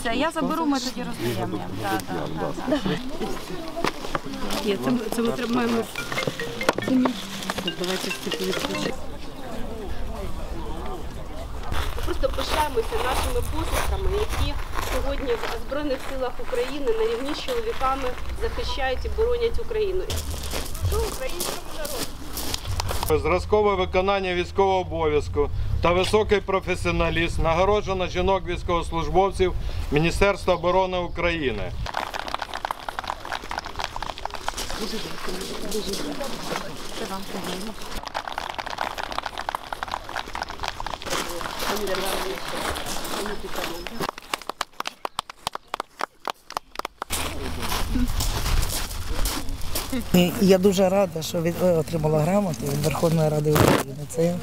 Все, я заберу, ми тоді роздаємо. Да, да, да, да. Ні, це, це ми треба маємо. Давайте стільки відключимо. Просто пишаємося нашими посестрами, які сьогодні в Збройних силах України на рівні з чоловіками захищають і боронять Україну. Зразкове виконання військового обов'язку та високий професіоналізм нагороджено жінок військовослужбовців Міністерства оборони України. Я дуже рада, що від е, отримала грамоту від Верховної Ради України. Це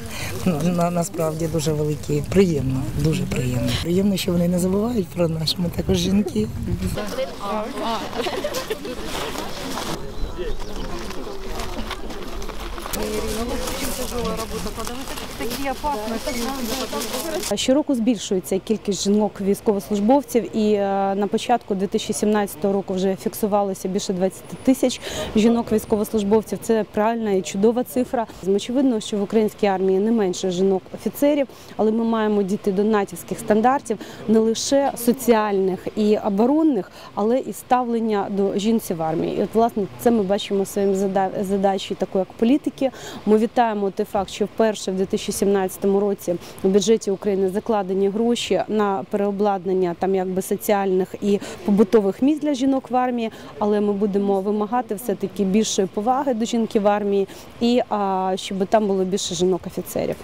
ну, на, насправді дуже велике, приємно, дуже приємно. Приємно, що вони не забувають про нас. Ми також жінки. Щороку збільшується кількість жінок військовослужбовців, і е, на початку 2017 року вже фіксувалося більше 20 тисяч жінок військовослужбовців. Це правильна і чудова цифра. Очевидно, що в українській армії не менше жінок офіцерів, але ми маємо дійти до натівських стандартів не лише соціальних і оборонних, але і ставлення до жінці в армії. І от власне це ми бачимо своїм зада- задачі такої як політики. Ми вітаємо той факт, що вперше в 2017 році у бюджеті України закладені гроші на переобладнання там якби соціальних і побутових місць для жінок в армії, але ми будемо вимагати все таки більшої поваги до жінки в армії і а, щоб там було більше жінок офіцерів.